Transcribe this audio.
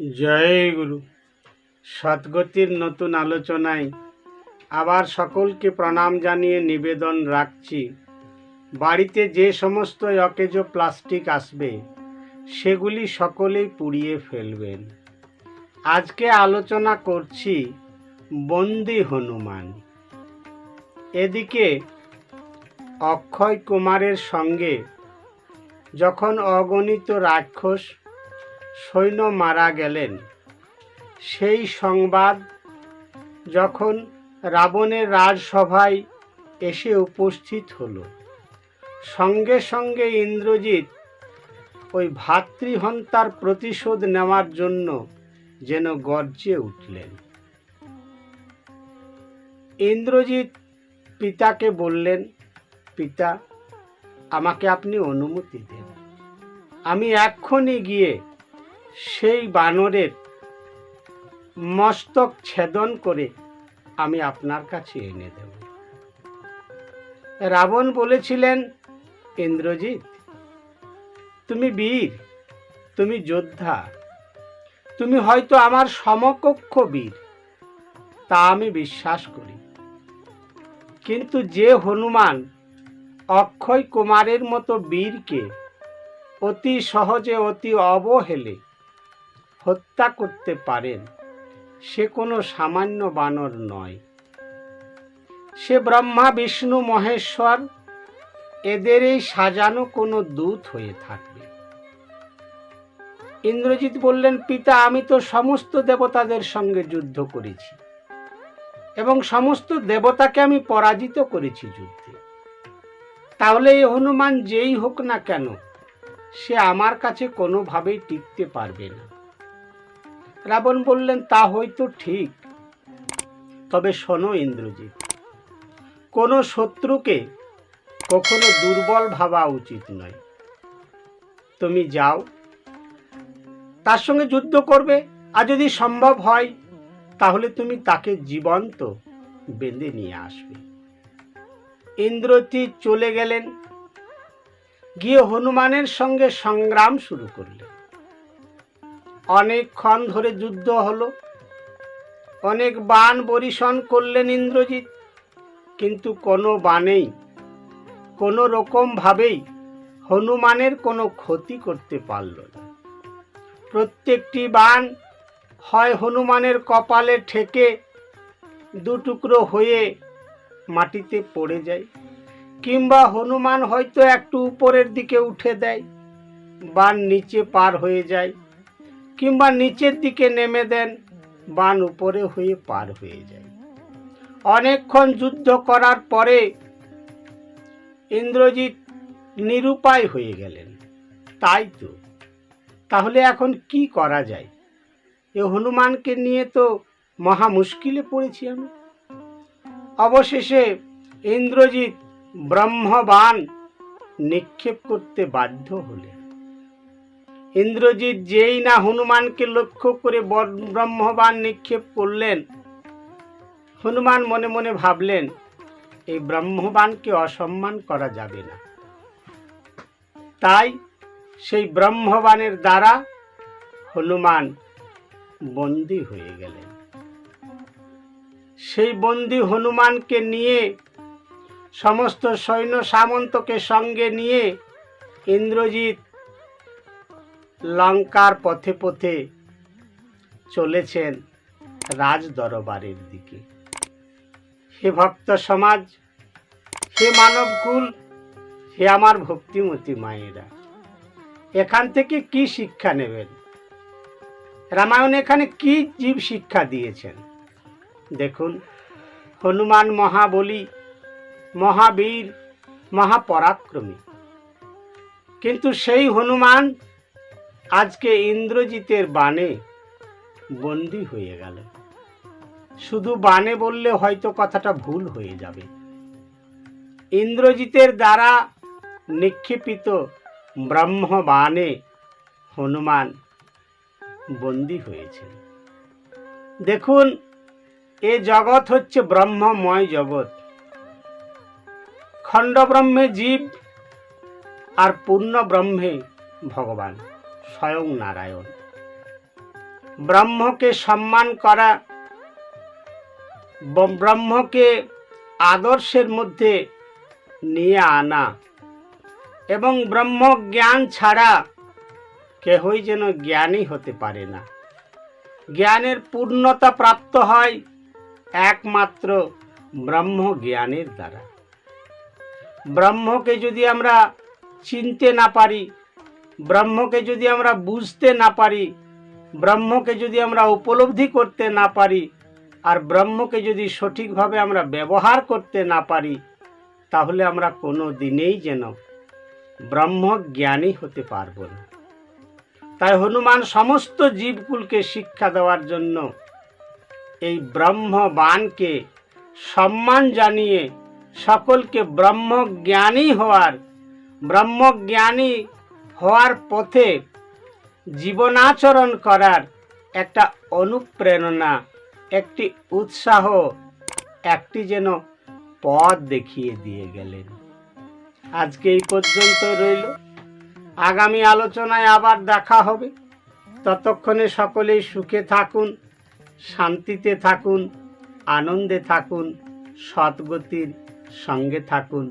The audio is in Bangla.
জয় গুরু। সদ্গতির নতুন আলোচনায় আবার সকলকে প্রণাম জানিয়ে নিবেদন রাখছি। বাড়িতে যে সমস্ত অকেজ প্লাস্টিক আসবে, সেগুলি সকলেই পুড়িয়ে ফেলবেন। আজকে আলোচনা করছি বন্দি হনুমান। এদিকে অক্ষয় কুমারের সঙ্গে যখন অগণিত রাক্ষস সৈন্য মারা গেলেন। সেই সংবাদ যখন রাবণের রাজসভায় এসে উপস্থিত হলো, সঙ্গে সঙ্গে ইন্দ্রজিৎ ওই ভাতৃহন্তার প্রতিশোধ নেওয়ার জন্য যেন গর্জে উঠলেন। ইন্দ্রজিৎ পিতাকে বললেন, পিতা, আমাকে আপনি অনুমতি দেন। আমি এক্ষুনি গিয়ে সেই বানরের মস্তক ছেদন করে আমি আপনার কাছে এনে দেব। রাবণ বলেছিলেন, ইন্দ্রজিৎ, তুমি বীর, তুমি যোদ্ধা, তুমি হয়তো আমার সমকক্ষ বীর, তা আমি বিশ্বাস করি। কিন্তু যে হনুমান অক্ষয় কুমারের মতো বীরকে অতি সহজে অতি অবহেলে হত্যা করতে পারেন। সে কোনো সামান্য বানর নয়। সে ব্রহ্মা, বিষ্ণু, মহেশ্বর, এদেরই সাজানো কোনো দূত হয়ে থাকবে। ইন্দ্রজিৎ বললেন, পিতা, আমি তো সমস্ত দেবতাদের সঙ্গে যুদ্ধ করেছি এবং সমস্ত দেবতাকে আমি পরাজিত করেছি যুদ্ধে। তাহলে এই হনুমান যেই হোক না কেন, সে আমার কাছে কোনোভাবেই টিকতে পারবে না। রাবণ বললেন, তা হয়তো ঠিক। তবে শোনো, ইন্দ্রজিৎ, কোনো শত্রুকে কখনো দুর্বল ভাবা উচিত নয়। তুমি যাও, তার সঙ্গে যুদ্ধ করবে, আর যদি সম্ভব হয়, তাহলে তুমি তাকে জীবন্ত বেঁধে নিয়ে আসবে। ইন্দ্রজিৎ চলে গেলেন, গিয়ে হনুমানের সঙ্গে সংগ্রাম শুরু করলেন। অনেকক্ষণ ধরে যুদ্ধ হলো। অনেক বান বরিশন করলেন ইন্দ্রজিৎ, কিন্তু কোনো বানেই, কোনো রকমভাবেই হনুমানের কোনো ক্ষতি করতে পারল না। প্রত্যেকটি বান হয় হনুমানের কপালে ঠেকে দুটুকরো হয়ে মাটিতে পড়ে যায়, কিংবা হনুমান হয়তো একটু উপরের দিকে উঠে দেয়, বান নিচে পার হয়ে যায়। কিংবা নিচের দিকে নেমে দেন, বান উপরে হয়ে পার হয়ে যায়। অনেকক্ষণ যুদ্ধ করার পরে ইন্দ্রজিৎ নিরুপায় হয়ে গেলেন। তাই তো। তাহলে এখন কি করা যায়? এ হনুমানকে নিয়ে তো মহা মুশকিলে পড়েছি আমি। অবশেষে ইন্দ্রজিৎ ব্রহ্মবান নিক্ষেপ করতে বাধ্য হলেন। ইন্দ্রজিৎ যেই না হনুমানকে লক্ষ্য করে বর- ব্রহ্মবান নিক্ষেপ করলেন। হনুমান মনে মনে ভাবলেন, এই ব্রহ্মবানকে অসম্মান করা যাবে না। তাই সেই ব্রহ্মবানের দ্বারা হনুমান বন্দী হয়ে গেলেন। সেই বন্দী হনুমানকে নিয়ে, সমস্ত সৈন্য সামন্তকে সঙ্গে নিয়ে ইন্দ্রজিৎ লঙ্কার পথে পথে চলেছেন রাজ দরবারের দিকে। হে ভক্ত সমাজ, হে মানবকুল হে আমার ভক্তিমতী মায়েরা, এখান থেকে কি শিক্ষা নেবেন? রামায়ণ এখানে কি জীব শিক্ষা দিয়েছেন? দেখুন, হনুমান মহাবলী, মহাবীর, মহাপরাক্রমী। কিন্তু সেই হনুমান আজকে ইন্দ্রজিতের বাণে বন্দি হয়ে গেল। শুধু বাণে বললে হয়তো কথাটা ভুল হয়ে যাবে। ইন্দ্রজিতের দ্বারা নিক্ষেপিত ব্রহ্ম বাণে হনুমান বন্দী হয়েছে। দেখুন, এ জগৎ হচ্ছে ব্রহ্মময় জগৎ। খণ্ডব্রহ্মে জীব আর পূর্ণ ব্রহ্মে ভগবান। স্বয়ং নারায়ণ। ব্রহ্মকে সম্মান করা ব্রহ্মকে আদর্শের মধ্যে নিয়ে আনা এবং ব্রহ্ম জ্ঞান ছাড়া কেহই যেন জ্ঞানী হতে পারে না। জ্ঞানের পূর্ণতা প্রাপ্ত হয় একমাত্র ব্রহ্ম জ্ঞানের দ্বারা। ব্রহ্মকে যদি আমরা চিনতে না পারি ব্রহ্মকে যদি আমরা বুঝতে না পারি, ব্রহ্মকে যদি আমরা উপলব্ধি করতে না পারি, আর ব্রহ্মকে যদি সঠিকভাবে আমরা ব্যবহার করতে না পারি, তাহলে আমরা কোনো দিনেই যেন ব্রহ্ম জ্ঞানী হতে পারব না। তাই হনুমান সমস্ত জীবকুলকে শিক্ষা দেওয়ার জন্য এই ব্রহ্মবানকে সম্মান জানিয়ে সকলকে ব্রহ্মজ্ঞানী হওয়ার, ব্রহ্মজ্ঞানী হওয়ার পথে জীবনাচরণ করার একটা অনুপ্রেরণা, একটি উৎসাহ, একটি যেন পথ দেখিয়ে দিয়ে গেলেন। আজকে এই পর্যন্ত রইল। আগামী আলোচনায় আবার দেখা হবে। ততক্ষণে সকলেই সুখে থাকুন, শান্তিতে থাকুন, আনন্দে থাকুন সৎগতির সঙ্গে থাকুন।